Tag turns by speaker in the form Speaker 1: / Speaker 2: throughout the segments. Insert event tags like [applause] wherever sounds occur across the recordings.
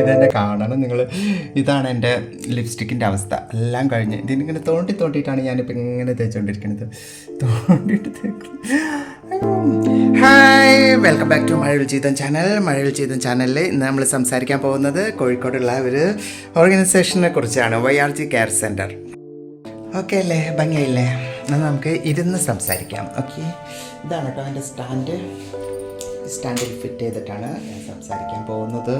Speaker 1: ഇത് തന്നെ കാണണം. നിങ്ങൾ ഇതാണ് എന്റെ ലിപ്സ്റ്റിക്കിന്റെ അവസ്ഥ. എല്ലാം കഴിഞ്ഞ് ഇതിനിങ്ങനെ തോണ്ടി തോണ്ടിയിട്ടാണ് ഞാനിപ്പോൾ ഇങ്ങനെ തേച്ചുകൊണ്ടിരിക്കുന്നത്. തോണ്ടിയിട്ട് hi welcome back to Mazhavil ചെയ്തൻ channel Mazhavil ചെയ്തൻ ചാനലിൽ ഇന്ന് നമ്മൾ സംസാരിക്കാൻ പോകുന്നത് കോഴിക്കോടുള്ള ഒരു ഓർഗനൈസേഷനെ കുറിച്ചാണ്. Y R G care centre okay അല്ലേ? ഭംഗിയല്ലേ എന്നാൽ നമുക്ക് ഇരുന്ന് സംസാരിക്കാം. ഓക്കെ ഇതാണ് കേട്ടോ എന്റെ സ്റ്റാൻഡ് സ്റ്റാൻഡിൽ ഫിറ്റ് ചെയ്തിട്ടാണ് ഞാൻ സംസാരിക്കാൻ പോകുന്നത്.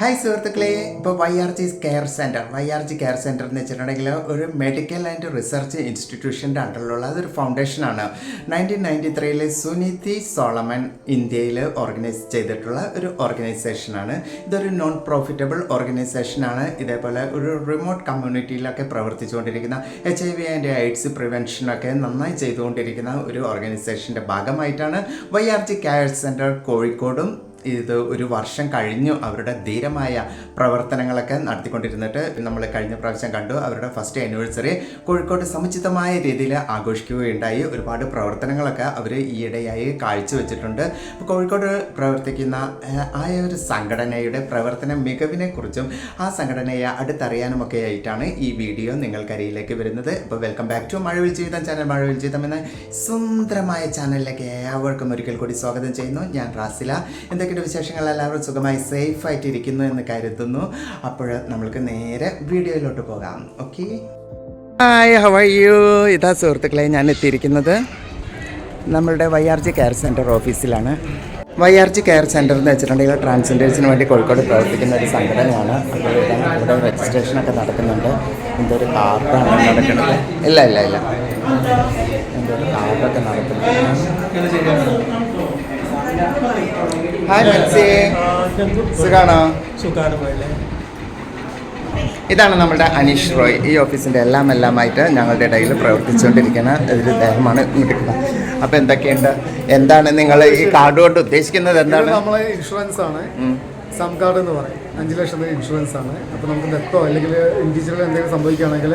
Speaker 1: ഹായ് സുഹൃത്തുക്കളെ ഇപ്പോൾ Y R G care centre Y R G care centre എന്ന് വെച്ചിട്ടുണ്ടെങ്കിൽ ഒരു മെഡിക്കൽ ആൻഡ് റിസർച്ച് ഇൻസ്റ്റിറ്റ്യൂഷന്റെ അണ്ടറിലുള്ള അതൊരു ഫൗണ്ടേഷനാണ് നയന്റീൻ നയന്റി ത്രീയിൽ സുനിതി സോളമൻ ഇന്ത്യയിൽ ഓർഗനൈസ് ചെയ്തിട്ടുള്ള ഒരു ഓർഗനൈസേഷനാണ് ഇതൊരു നോൺ പ്രോഫിറ്റബിൾ ഓർഗനൈസേഷനാണ് ഇതേപോലെ ഒരു റിമോട്ട് കമ്മ്യൂണിറ്റിയിലൊക്കെ പ്രവർത്തിച്ചുകൊണ്ടിരിക്കുന്ന H I V and AIDS പ്രിവെൻഷനൊക്കെ നന്നായി ചെയ്തുകൊണ്ടിരിക്കുന്ന ഒരു ഓർഗനൈസേഷന്റെ ഭാഗമായിട്ടാണ് Y R G care centre കോഴിക്കോടും ഇത് ഒരു വർഷം കഴിഞ്ഞു അവരുടെ ധീരമായ പ്രവർത്തനങ്ങളൊക്കെ നടത്തിക്കൊണ്ടിരുന്നിട്ട് നമ്മൾ കഴിഞ്ഞ പ്രാവശ്യം കണ്ടു അവരുടെ ഫസ്റ്റ് ആനിവേഴ്സറി കോഴിക്കോട് സമുചിതമായ രീതിയിൽ ആഘോഷിക്കുകയുണ്ടായി. ഒരുപാട് പ്രവർത്തനങ്ങളൊക്കെ അവർ ഈയിടെയായി കാഴ്ചവെച്ചിട്ടുണ്ട്. അപ്പോൾ കോഴിക്കോട് പ്രവർത്തിക്കുന്ന ആ, ഒരു സംഘടനയുടെ പ്രവർത്തന മികവിനെ കുറിച്ചും ആ സംഘടനയെ അടുത്തറിയാനുമൊക്കെ ആയിട്ടാണ് ഈ വീഡിയോ നിങ്ങൾക്കരിയിലേക്ക് വരുന്നത്. അപ്പോൾ വെൽക്കം ബാക്ക് ടു മഴവിൽ ജീവിതം ചാനൽ മഴവിൽ ജീവിതം എന്ന സുന്ദരമായ ചാനലിലേക്ക് ഏവർക്കും ഒരിക്കൽ കൂടി സ്വാഗതം ചെയ്യുന്നു. ഞാൻ റാസില. എന്തൊക്കെയുണ്ട് വിശേഷങ്ങൾ എല്ലാവരും സുഖമായി സേഫ് ആയിട്ട് ഇരിക്കുന്നു എന്ന് കരുതുന്നു. അപ്പോൾ നമ്മൾക്ക് നേരെ വീഡിയോയിലോട്ട് പോകാം. ഓക്കെ ഹായ് ഹവ യു ഇതാ സുഹൃത്തുക്കളെ ഞാൻ എത്തിയിരിക്കുന്നത് നമ്മളുടെ Y R G care centre ഓഫീസിലാണ്. Y R G care centre എന്ന് വെച്ചിട്ടുണ്ടെങ്കിൽ ട്രാൻസ്ജെൻഡേഴ്സിന് വേണ്ടി കോഴിക്കോട് പ്രവർത്തിക്കുന്ന ഒരു സംഘടനയാണ്. അപ്പോൾ ഇവിടെ രജിസ്ട്രേഷനൊക്കെ നടക്കുന്നുണ്ട്. എന്റെ ഒരു കാർഡാണ് നടക്കുന്നത്. ഇല്ല ഇല്ല ഇല്ല. എന്റെ ഒരു കാർഡൊക്കെ നടക്കുന്നുണ്ട്. ഹായ് മെൻസി സുഖാണോ?
Speaker 2: സുഖാണ് പോലെ.
Speaker 1: ഇതാണ് നമ്മുടെ അനീഷ് റോയ്. ഈ ഓഫീസിന്റെ എല്ലാം എല്ലാമായിട്ട് ഞങ്ങളുടെ ഇടയിൽ പ്രവർത്തിച്ചുകൊണ്ടിരിക്കുന്ന ഒരു ദേഹമാണ് ഇങ്ങോട്ട് അപ്പോൾ എന്തൊക്കെയുണ്ട്? എന്താണ് നിങ്ങൾ ഈ കാർഡ് കൊണ്ട് ഉദ്ദേശിക്കുന്നത്? എന്താണ്?
Speaker 2: നമ്മളെ ഇൻഷുറൻസ് ആണ്. സം കാർഡ് എന്ന് പറയും. അഞ്ച് ലക്ഷം രൂപ ഇൻഷുറൻസ് ആണ്. അപ്പോൾ നമുക്ക് ഡെത്തോ അല്ലെങ്കിൽ ഇൻഡിവിജ്വൽ എന്തെങ്കിലും സംഭവിക്കുകയാണെങ്കിൽ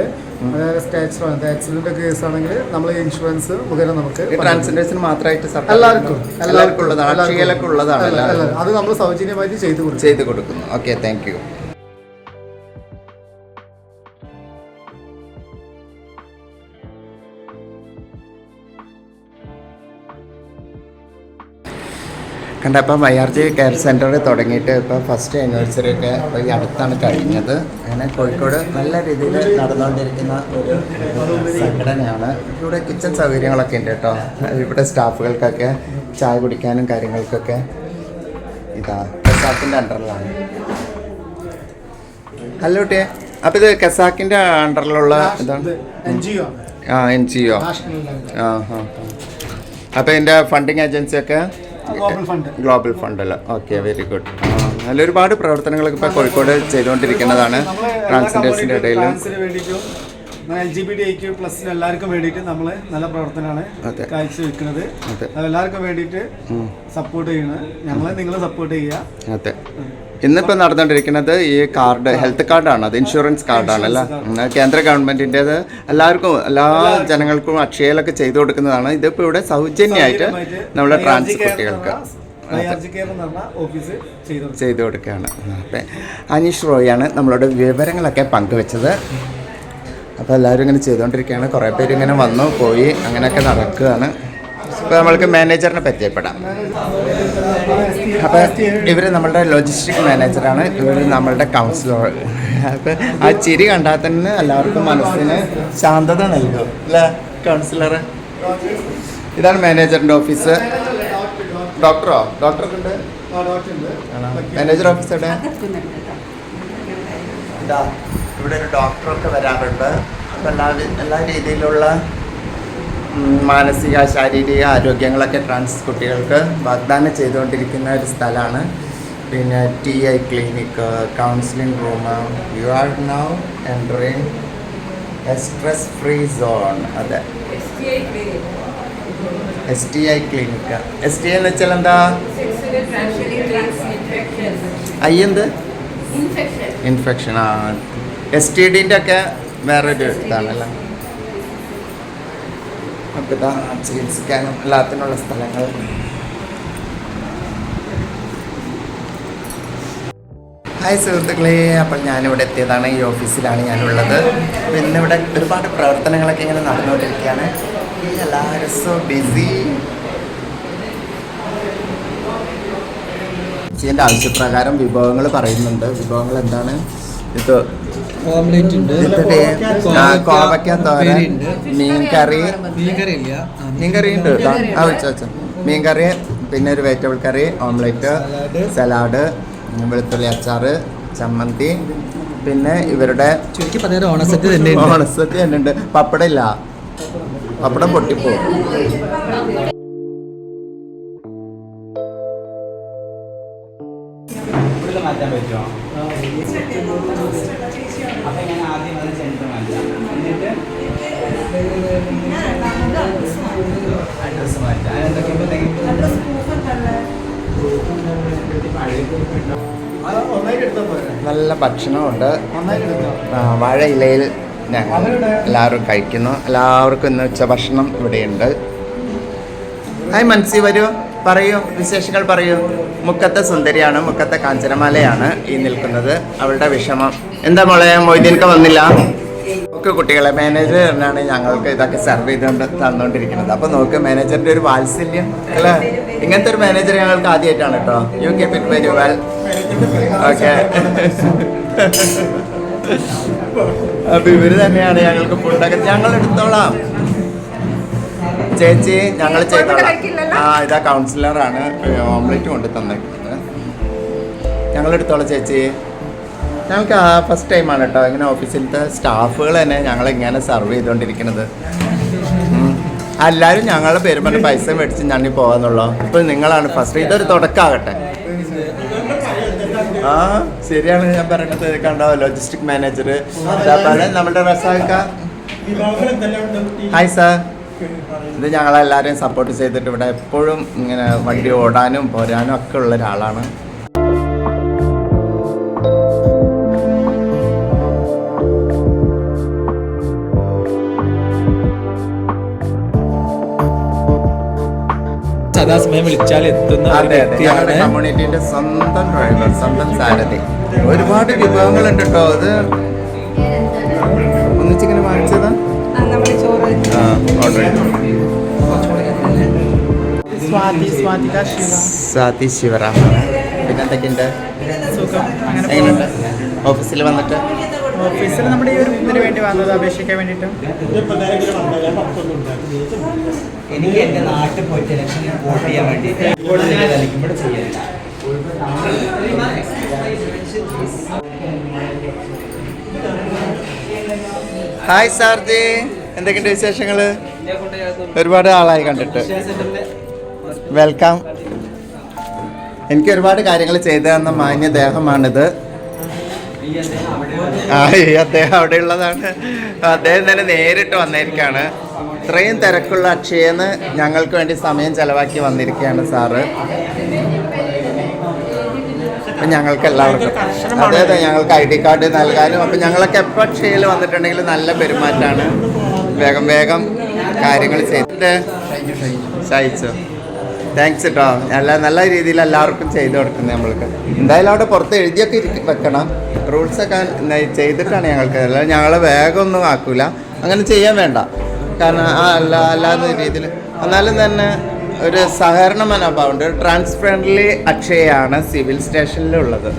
Speaker 2: അതായത് സ്റ്റാച്ചറോ എന്താ ആക്സിഡന്റ് കേസ് ആണെങ്കിൽ നമ്മൾ ഇൻഷുറൻസ് മുഖേന നമുക്ക്
Speaker 1: ട്രാൻസ്ജെൻഡേഴ്സിന് മാത്രമായിട്ട്
Speaker 2: എല്ലാവർക്കും.
Speaker 1: എല്ലാവർക്കും. ഉള്ളതാണ്
Speaker 2: അത് നമ്മൾ സൗജന്യമായിട്ട് ചെയ്തു കൊടുക്കും.
Speaker 1: ചെയ്ത് കൊടുക്കുന്നു. ഓക്കെ താങ്ക് യു കണ്ട അപ്പം Y R G care centre തുടങ്ങിയിട്ട് ഇപ്പോൾ ഫസ്റ്റ് ആനിവേഴ്സറി ഒക്കെ ഈ അടുത്താണ് കഴിഞ്ഞത്. അങ്ങനെ കോഴിക്കോട് നല്ല രീതിയിൽ നടന്നുകൊണ്ടിരിക്കുന്ന ഒരു സംഘടനയാണ്. ഇവിടെ കിച്ചൺ സൗകര്യങ്ങളൊക്കെ ഉണ്ട് കേട്ടോ. ഇവിടെ സ്റ്റാഫുകൾക്കൊക്കെ ചായ കുടിക്കാനും കാര്യങ്ങൾക്കൊക്കെ ഇതാ കസാക്കിന്റെ അണ്ടറിലാണ് ഹലോ കുട്ടിയെ അപ്പം ഇത് കസാക്കിന്റെ അണ്ടറിലുള്ള ഇതാണ്? ആ എൻ ജി ഒ. ആ ആ അപ്പം ഇതിന്റെ ഫണ്ടിങ് ഏജൻസിയൊക്കെ
Speaker 2: ഗ്ലോബൽ ഫണ്ട്
Speaker 1: ഗ്ലോബൽ ഫണ്ടല്ലോ ഓക്കെ വെരി ഗുഡ് നല്ല ഒരുപാട് പ്രവർത്തനങ്ങളൊക്കെ ഇപ്പോൾ കോഴിക്കോട് ചെയ്തുകൊണ്ടിരിക്കുന്നതാണ്.
Speaker 2: ട്രാൻസ്ജെൻഡേഴ്സിന്റെ വേണ്ടിയിട്ടും L G B D IQ പ്ലസിന് എല്ലാവർക്കും വേണ്ടിയിട്ട് നമ്മൾ നല്ല പ്രവർത്തനമാണ്. കാഴ്ചവെക്കുന്നത് എല്ലാവർക്കും വേണ്ടിയിട്ട് സപ്പോർട്ട് ചെയ്യണം. ഞങ്ങളെ നിങ്ങൾ സപ്പോർട്ട് ചെയ്യുക.
Speaker 1: അതെ. ഇന്നിപ്പോൾ നടന്നുകൊണ്ടിരിക്കുന്നത് ഈ കാർഡ് ഹെൽത്ത് കാർഡാണ്. അത് ഇൻഷുറൻസ് കാർഡാണ് അല്ല? കേന്ദ്ര ഗവൺമെന്റിന്റേത് എല്ലാവർക്കും എല്ലാ ജനങ്ങൾക്കും അക്ഷയയിലൊക്കെ ചെയ്തു കൊടുക്കുന്നതാണ്. ഇതിപ്പോൾ ഇവിടെ സൗജന്യമായിട്ട് നമ്മുടെ ട്രാൻസ് കുട്ടികൾക്ക്
Speaker 2: ചെയ്തു
Speaker 1: കൊടുക്കുകയാണ്. അപ്പം അനീഷ് റോയാണ് നമ്മളോട് വിവരങ്ങളൊക്കെ പങ്കുവെച്ചത്. അപ്പോൾ എല്ലാവരും ഇങ്ങനെ ചെയ്തുകൊണ്ടിരിക്കുകയാണ് കുറേ പേര് ഇങ്ങനെ വന്നു പോയി അങ്ങനെയൊക്കെ നടക്കുകയാണ്. അപ്പോൾ നമ്മൾക്ക് മാനേജറിനെ പരിചയപ്പെടാം. അപ്പോൾ ഇവർ നമ്മളുടെ ലോജിസ്റ്റിക് മാനേജറാണ് ഇവർ നമ്മളുടെ കൗൺസിലർ അപ്പോൾ ആ ചിരി കണ്ടാൽ തന്നെ എല്ലാവർക്കും മനസ്സിന് ശാന്തത നൽകും അല്ലേ? കൗൺസിലർ ഇതാണ് മാനേജറിന്റെ ഓഫീസ് ഡോക്ടറോ ഡോക്ടർക്കുണ്ട് ഉണ്ട്? മാനേജർ ഓഫീസ് എവിടെ? ഇവിടെ ഒരു ഡോക്ടറൊക്കെ വരാറുണ്ട്. അപ്പോൾ എല്ലാ എല്ലാ രീതിയിലുള്ള മാനസിക ശാരീരിക ആരോഗ്യങ്ങളൊക്കെ ട്രാൻസ് കുട്ടികൾക്ക് വാഗ്ദാനം ചെയ്തുകൊണ്ടിരിക്കുന്ന ഒരു സ്ഥലമാണ്. പിന്നെ T I clinic counselling room you are now entering a stress free zone അതെ S T I clinic S T I എന്ന് വെച്ചാൽ എന്താ? ഐ എന്ത്? ഇൻഫെക്ഷൻ ആ. എസ് ടി ഡിന്റെ ഒക്കെ വേറൊരു ഇതാണല്ലോ? ഇതാ ചികിത്സിക്കാനും എല്ലാത്തിനുള്ള സ്ഥലങ്ങൾ. ഹായ് സുഹൃത്തുക്കളെ അപ്പം ഞാനിവിടെ എത്തിയതാണ് ഈ ഓഫീസിലാണ് ഞാനുള്ളത്. അപ്പം ഇന്നിവിടെ ഒരുപാട് പ്രവർത്തനങ്ങളൊക്കെ ഇങ്ങനെ നടന്നുകൊണ്ടിരിക്കുകയാണ്. എല്ലാവരും സോ ബിസി ഇതിന്റെ ആവശ്യപ്രകാരം വിഭവങ്ങൾ പറയുന്നുണ്ട്. വിഭവങ്ങൾ എന്താണ്? ഇത്
Speaker 3: ഓംലെറ്റ് ഉണ്ട്.
Speaker 1: കോവയ്ക്ക തോരൻ മീൻകറി.
Speaker 3: മീൻകറി ഇല്ല
Speaker 1: മീൻകറി ഉണ്ട്. ആ വെച്ചോ വെച്ചോ. മീൻകറി പിന്നെ ഒരു വെജിറ്റബിൾ കറി ഓംലെറ്റ് സലാഡ് വെളുത്തുള്ളി അച്ചാറ് ചമ്മന്തി പിന്നെ ഇവരുടെ
Speaker 3: ചുരുക്കി പറഞ്ഞാൽ ഓണസെറ്റ് തന്നെ
Speaker 1: ഓണസദ്യ തന്നെ ഉണ്ട്. പപ്പടം ഇല്ല പപ്പടം പൊട്ടിപ്പോവും. ഭക്ഷണമുണ്ട്.
Speaker 2: വാഴ ഇലയിൽ
Speaker 1: ആ, വാഴയിലയിൽ ഞങ്ങൾ എല്ലാവരും കഴിക്കുന്നു. എല്ലാവർക്കും ഇന്ന് ഉച്ചഭക്ഷണം ഇവിടെയുണ്ട്. ഹായ് മൻസി വരൂ. പറയൂ. വിശേഷങ്ങൾ പറയൂ. മുക്കത്തെ സുന്ദരിയാണ് മുക്കത്തെ കാഞ്ചനമാലയാണ് ഈ നിൽക്കുന്നത്. അവളുടെ വിഷമം. എന്താ മോളെ മൊയ്തീൻക്ക് വന്നില്ല? ഒക്കെ കുട്ടികളെ മാനേജറിനാണ് ഞങ്ങൾക്ക് ഇതൊക്കെ സെർവ് ചെയ്തുകൊണ്ട് തന്നുകൊണ്ടിരിക്കുന്നത്. അപ്പോൾ നോക്ക് മാനേജറിന്റെ ഒരു വാത്സല്യം അല്ലേ? ഇങ്ങനത്തെ ഒരു മാനേജർ ഞങ്ങൾക്ക് ആദ്യമായിട്ടാണ് കേട്ടോ. U K fit very well okay അപ്പൊ ഇവർ തന്നെയാണ് ഞങ്ങൾക്ക് ഫുഡൊക്കെ ഞങ്ങൾ എടുത്തോളാം. ചേച്ചി ഞങ്ങൾ ചെയ്തോളാം. ആ ഇതാ കൗൺസിലറാണ് ഓംലെറ്റ് കൊണ്ട് തന്നേക്കുന്നത് ഞങ്ങൾ എടുത്തോളാം ചേച്ചി. ഞങ്ങൾക്ക് ആ ഫസ്റ്റ് ടൈമാണ് കേട്ടോ. ഇങ്ങനെ ഓഫീസിലത്തെ സ്റ്റാഫുകൾ തന്നെ ഞങ്ങൾ ഇങ്ങനെ സർവ് ചെയ്തുകൊണ്ടിരിക്കുന്നത്. എല്ലാവരും ഞങ്ങളുടെ പേര് പറഞ്ഞ് പൈസ മേടിച്ച് ഞണ്ണി പോകാന്നുള്ളോ? ഇപ്പൊ നിങ്ങളാണ് ഫസ്റ്റ് ഇതൊരു തുടക്കാകട്ടെ ആ ശരിയാണ് ഞാൻ പറയണത്. കണ്ടോ ലോജിസ്റ്റിക് മാനേജർ നമ്മുടെ ഹായ് സാർ ഇത് ഞങ്ങളെല്ലാവരെയും സപ്പോർട്ട് ചെയ്തിട്ട് ഇവിടെ എപ്പോഴും ഇങ്ങനെ വണ്ടി ഓടാനും പോരാനും ഒക്കെ ഉള്ള ഒരാളാണ്.
Speaker 3: സദാസമയം വിളിച്ചാൽ എത്തുന്ന
Speaker 1: കമ്മ്യൂണിറ്റിന്റെ സ്വന്തം ഡ്രൈവർ സ്വന്തം സാരഥി. ഒരുപാട് വിഭവങ്ങളുണ്ട് കേട്ടോ അത്. ഒന്നിച്ചിങ്ങനെ വാങ്ങിച്ചതാ?
Speaker 4: നമ്മുടെ ചോറ്
Speaker 1: ആ ഓർഡർ ചെയ്തു.
Speaker 2: സ്വാതി സ്വാതിക
Speaker 1: പിന്നെന്തൊക്കെയുണ്ട്? ഓഫീസിൽ വന്നിട്ട്?
Speaker 2: ഓഫീസിൽ നമ്മുടെ ഈ ഒരു ഇതിന് വേണ്ടി വന്നത് അപേക്ഷിക്കാൻ വേണ്ടിയിട്ട്?
Speaker 5: എനിക്ക് നാട്ടിൽ പോയിട്ട് ഇലക്ഷനിൽ വോട്ട് ചെയ്യാൻ ഇവിടെ ചെയ്യാനില്ല.
Speaker 1: ഹായ് സാർജി. എന്തൊക്കെയുണ്ട് വിശേഷങ്ങൾ ഒരുപാട് ആളായി കണ്ടിട്ട്. വെൽക്കം. എനിക്ക് ഒരുപാട് കാര്യങ്ങൾ ചെയ്തു തന്ന മാന്യ ദേഹമാണിത് ആ ഈ അദ്ദേഹം അവിടെ ഉള്ളതാണ് അദ്ദേഹം തന്നെ നേരിട്ട് വന്നിരിക്കുകയാണ് ഇത്രയും തിരക്കുള്ള അക്ഷയെന്ന് ഞങ്ങൾക്ക് വേണ്ടി സമയം ചെലവാക്കി വന്നിരിക്കുകയാണ് സാറ്. അപ്പം ഞങ്ങൾക്ക് എല്ലാവർക്കും. അതെ അതെ ഞങ്ങൾക്ക് ഐ ഡി കാർഡ് നൽകാനും അപ്പം ഞങ്ങളൊക്കെ എപ്പോൾ അക്ഷയയിൽ വന്നിട്ടുണ്ടെങ്കിൽ നല്ല പെരുമാറ്റമാണ്. വേഗം വേഗം കാര്യങ്ങൾ ചെയ്തിട്ട് സഹിച്ചു? താങ്ക്സ് കേട്ടോ നല്ല നല്ല രീതിയിൽ എല്ലാവർക്കും ചെയ്തു കൊടുക്കുന്നത് നമ്മൾക്ക്. എന്തായാലും അവിടെ പുറത്ത് എഴുതിയൊക്കെ ഇരിക്കും വെക്കണം. റൂൾസൊക്കെ ചെയ്തിട്ടാണ് ഞങ്ങൾക്ക്. അല്ലാതെ ഞങ്ങളെ വേഗം ഒന്നും ആക്കൂല. അങ്ങനെ ചെയ്യാൻ വേണ്ട. കാരണം ആ അല്ല അല്ലാത്ത രീതിയിൽ. എന്നാലും തന്നെ ഒരു സഹകരണ മനോഭാവമുണ്ട്. ഉണ്ട് ട്രാൻസ് ഫ്രണ്ട്ലി അക്ഷയാണ് civil സ്റ്റേഷനിലുള്ളത്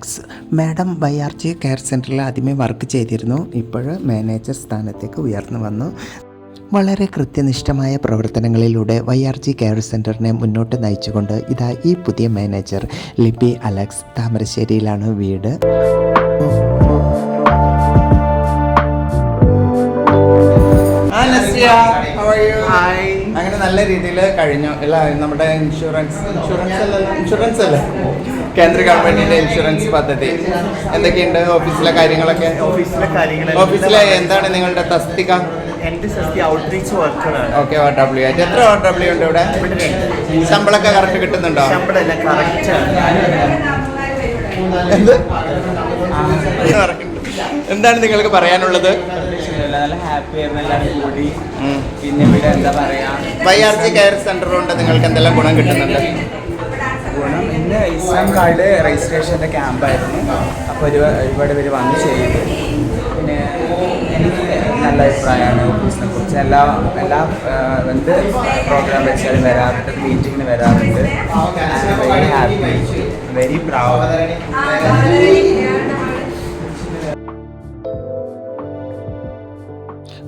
Speaker 1: Libi madam Y R G care സെന്ററിൽ ആദ്യമേ വർക്ക് ചെയ്തിരുന്നു. ഇപ്പോൾ മാനേജർ സ്ഥാനത്തേക്ക് ഉയർന്നു വന്നു. വളരെ കൃത്യനിഷ്ഠമായ പ്രവർത്തനങ്ങളിലൂടെ വൈ ആർ ജി കെയർ സെന്ററിനെ മുന്നോട്ട് നയിച്ചുകൊണ്ട് ഇതാ ഈ പുതിയ മാനേജർ ലിബി അലക്സ് താമരശ്ശേരിയിലാണ് വീട്. അങ്ങനെ നല്ല രീതിയിൽ കഴിഞ്ഞു. അല്ല നമ്മുടെ ഇൻഷുറൻസ് ഇൻഷുറൻസ് അല്ല ഇൻഷുറൻസ് അല്ലേ. കേന്ദ്ര ഗവൺമെന്റിന്റെ ഇൻഷുറൻസ് പദ്ധതി. എന്തൊക്കെയുണ്ട് ഓഫീസിലെ കാര്യങ്ങളൊക്കെ?
Speaker 4: ഓഫീസിലെ കാര്യങ്ങൾ
Speaker 1: ഓഫീസിലെ എന്താണ് നിങ്ങളുടെ തസ്തിക?
Speaker 4: എന്റെ സസ്തി ഔട്ട്റീച്ച് വർക്കറാണ്
Speaker 1: ഓക്കെ ഒ ഡബ്ല്യു ആയിട്ട് എത്ര ഒ ഡബ്ല്യു ഉണ്ട് ഇവിടെ? ശമ്പളമൊക്കെ കറക്റ്റ് കിട്ടുന്നുണ്ടോ?
Speaker 4: കറക്റ്റ്
Speaker 1: എന്ത്? എന്താണ് നിങ്ങൾക്ക് പറയാനുള്ളത്?
Speaker 5: നല്ല ഹാപ്പി ആയിരുന്നു എല്ലാവരും കൂടി. പിന്നെ ഇവിടെ എന്താ പറയാ?
Speaker 1: Y R G care centre കൊണ്ട് നിങ്ങൾക്ക് എന്തെല്ലാം ഗുണം കിട്ടുന്നുണ്ട്?
Speaker 5: ഗുണം ഇന്ന് ഇസ്ലാം കാർഡ് രജിസ്ട്രേഷന്റെ ക്യാമ്പായിരുന്നു അപ്പോൾ ഒരു ഒരുപാട് പേര് വന്ന് ചെയ്തു. പിന്നെ എനിക്ക് നല്ല അഭിപ്രായമാണ് ഓഫീസിനെ കുറിച്ച്. എല്ലാ എല്ലാ എന്ത് പ്രോഗ്രാം വെച്ചാലും വരാറുണ്ട്. മീറ്റിങ്ങിന് വരാറുണ്ട്. Very happy very proud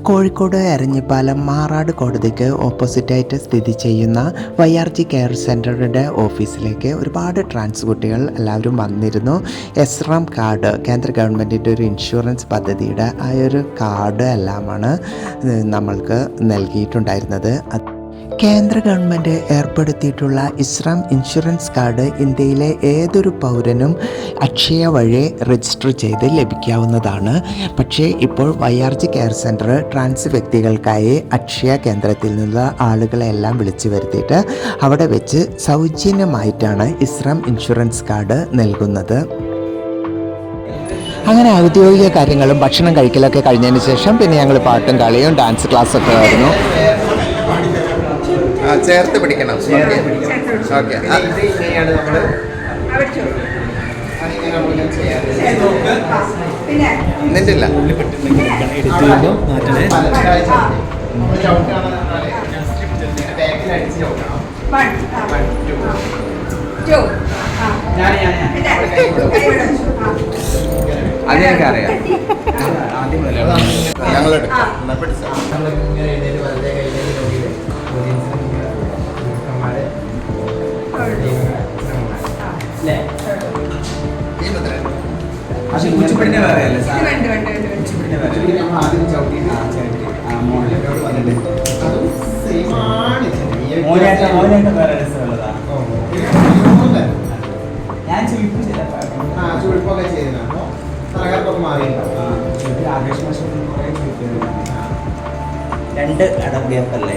Speaker 1: Kozhikode Eranhipalam Marad കോടതിക്ക് ഓപ്പോസിറ്റായിട്ട് സ്ഥിതി ചെയ്യുന്ന വൈ ആർ ജി കെയർ സെന്ററുടെ ഓഫീസിലേക്ക് ഒരുപാട് ട്രാൻസ് കുട്ടികൾ എല്ലാവരും വന്നിരുന്നു. എസ്റാം കാർഡ് കേന്ദ്ര ഗവൺമെന്റിന്റെ ഒരു ഇൻഷുറൻസ് പദ്ധതിയുടെ ആ ഒരു കാർഡ് എല്ലാമാണ് നമ്മൾക്ക് നൽകിയിട്ടുണ്ടായിരുന്നത്. കേന്ദ്ര ഗവൺമെന്റ് ഏർപ്പെടുത്തിയിട്ടുള്ള ഇസ്രാം ഇൻഷുറൻസ് കാർഡ് ഇന്ത്യയിലെ ഏതൊരു പൗരനും അക്ഷയ വഴി രജിസ്റ്റർ ചെയ്ത് ലഭിക്കാവുന്നതാണ്. പക്ഷേ ഇപ്പോൾ Y R G care centre trans വ്യക്തികൾക്കായി Akshaya കേന്ദ്രത്തിൽ നിന്നുള്ള ആളുകളെല്ലാം വിളിച്ചു വരുത്തിയിട്ട് അവിടെ വെച്ച് സൗജന്യമായിട്ടാണ് ഇസ്രാം ഇൻഷുറൻസ് കാർഡ് നൽകുന്നത്. അങ്ങനെ ഔദ്യോഗിക കാര്യങ്ങളും ഭക്ഷണം കഴിക്കലൊക്കെ കഴിഞ്ഞതിന് ശേഷം പിന്നെ ഞങ്ങൾ പാട്ടും കളിയും ഡാൻസ് ക്ലാസ്സൊക്കെ ആയിരുന്നു. ചേർത്ത് പിടിക്കണം. ഓക്കെ. നിന്നിട്ടില്ല.
Speaker 3: എഡിറ്റ് ചെയ്യുമ്പോൾ
Speaker 5: അത് ആദ്യം
Speaker 1: ഞങ്ങൾ
Speaker 5: അത് കുച്ചിപ്പിടിന്റെ വേറെ. അല്ലേ സാർ കുച്ചിപ്പിടിന്റെ വേറെ ആ, ചവിട്ടി. ആ, മോളിൽ വന്നിട്ട്. മോനായിട്ട് മോനായിട്ട് വേറെ രസമുള്ളതാ ഞാൻ ചോദിപ്പിച്ചില്ല ആ, ചോദിപ്പിൽ ആകർഷണ ശബ്ദം കുറേ ചോദിക്കുന്നു രണ്ട് അടം ഗ്യാപ്പല്ലേ?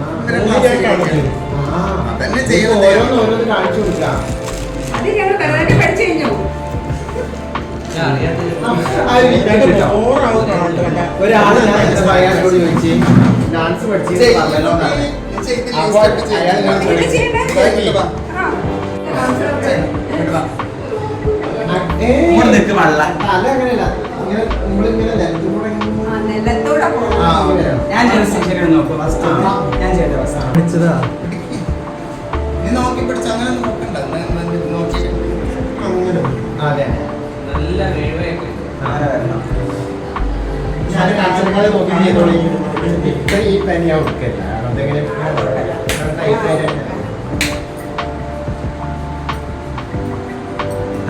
Speaker 5: തന്നെ
Speaker 1: ചെയ്യുന്നത്
Speaker 2: ഒരാൾ ഞാൻ എന്റെ ഭാര്യയോട് ചോദിച്ചു ഡാൻസ് പഠിച്ചു പറഞ്ഞല്ലോ. അപ്പോൾ അയാൾ എന്നോട് ചോദിച്ചു, ഏയ്,
Speaker 5: ഇങ്ങോട്ട് നിൽക്ക് വള്ള.
Speaker 2: അല്ല അങ്ങനെയല്ല ഇങ്ങനെ നമ്മളിങ്ങനെ ലെങ്ത് അങ്ങനെയാണ്.
Speaker 5: ഞാൻ ചെയ്ത ശരിയാണ് ഞാൻ ചെയ്ത
Speaker 1: നീ നോക്കി പിടിച്ച അങ്ങനെ നോക്കണ്ട നോക്കി
Speaker 2: അതെ
Speaker 5: നല്ല വരണം
Speaker 2: ഞാൻ നോക്കി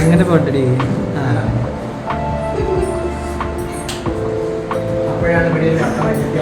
Speaker 3: അങ്ങനെ പോട്ടെടി.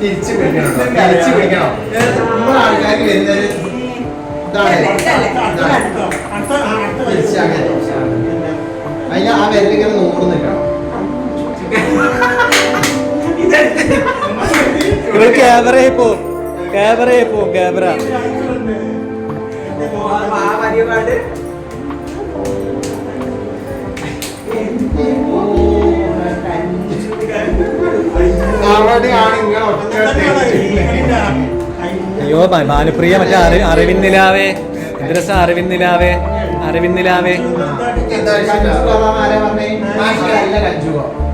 Speaker 1: തിരിച്ചു പിടിക്കണം തിരിച്ചു പിടിക്കണം നമ്മൾ ആൾക്കാർക്ക് വരുന്നത്. അതിന് ആ വിരലിങ്ങനെ നൂറ്
Speaker 3: ഇവിടെ ക്യാമറയിൽ പോവും. ക്യാമറയിൽ പോവും ക്യാമറ. അയ്യോ ഭാനുപ്രിയ മറ്റേ അറി അറിവിൻ നിലാവേ. അറിവിന്നിലാവേ അറിവിന്നിലാവേ അറിവിൻ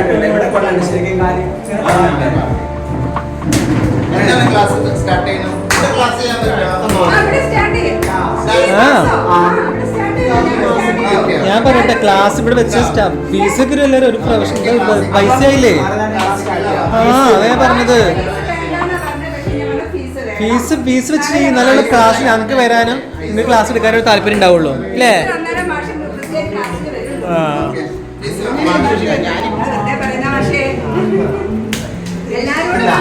Speaker 5: ഇവിടെ കൊണ്ടാണ് ശരിക്കും കാര്യം.
Speaker 1: ക്ലാസ് സ്റ്റാർട്ട് ചെയ്യുന്നു ക്ലാസ് ചെയ്യാൻ
Speaker 3: ഞാൻ പറയട്ടെ ക്ലാസ് ഇവിടെ വെച്ച ഫീസ് ഒക്കെ എല്ലാവരും ഒരു പ്രൊഫഷണൽ പൈസ ആയില്ലേ? ആ അതാ പറഞ്ഞത്. ഫീസ് ഫീസ് വെച്ച് നല്ല ക്ലാസ് ഞങ്ങൾക്ക് വരാനും ഇന്ന് ക്ലാസ് എടുക്കാനും താല്പര്യം ഉണ്ടാവുള്ളൂ അല്ലേ? ആ.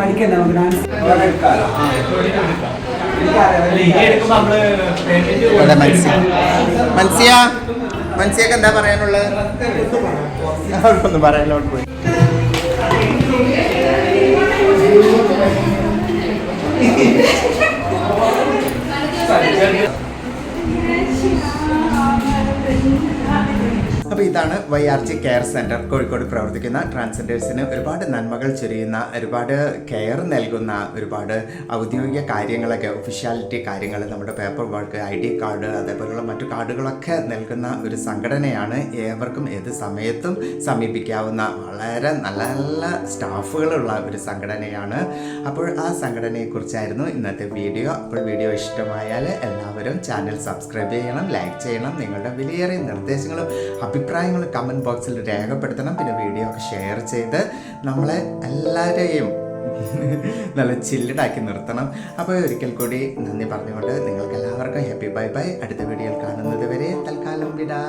Speaker 5: പഠിക്കണ്ട നമുക്ക് ഡാൻസ്
Speaker 1: മത്സ്യ. മത്സ്യ മത്സ്യൊക്കെ എന്താ പറയാനുള്ളത്? പറയാനില്ല അവിടെ പോയി. അപ്പോൾ ഇതാണ് Y R G care centre Kozhikode പ്രവർത്തിക്കുന്ന ട്രാൻസ്ജെൻഡേഴ്സിന് ഒരുപാട് നന്മകൾ ചൊരിയുന്ന ഒരുപാട് കെയർ നൽകുന്ന ഒരുപാട് ഔദ്യോഗിക കാര്യങ്ങളൊക്കെ ഒഫീഷ്യാലിറ്റി കാര്യങ്ങൾ നമ്മുടെ paper work I D card അതേപോലെയുള്ള മറ്റു കാർഡുകളൊക്കെ നൽകുന്ന ഒരു സംഘടനയാണ് ഏവർക്കും ഏത് സമയത്തും സമീപിക്കാവുന്ന വളരെ നല്ല നല്ല സ്റ്റാഫുകളുള്ള ഒരു സംഘടനയാണ്. അപ്പോൾ ആ സംഘടനയെക്കുറിച്ചായിരുന്നു ഇന്നത്തെ വീഡിയോ. അപ്പോൾ വീഡിയോ ഇഷ്ടമായാൽ എല്ലാവരും ചാനൽ സബ്സ്ക്രൈബ് ചെയ്യണം ലൈക്ക് ചെയ്യണം. നിങ്ങളുടെ വിലയേറിയ നിർദ്ദേശങ്ങളും അഭിപ്രായങ്ങളും കമന്റ് ബോക്സിൽ രേഖപ്പെടുത്തണം. പിന്നെ വീഡിയോ ഒക്കെ ഷെയർ ചെയ്ത് നമ്മളെ എല്ലാവരെയും [laughs] നല്ല ചില്ലിടാക്കി നിർത്തണം. അപ്പോൾ ഒരിക്കൽ കൂടി നന്ദി പറഞ്ഞുകൊണ്ട് നിങ്ങൾക്ക് എല്ലാവർക്കും ഹാപ്പി ബൈ ബൈ അടുത്ത വീഡിയോയിൽ കാണുന്നത് വരെ തൽക്കാലം വിടാ.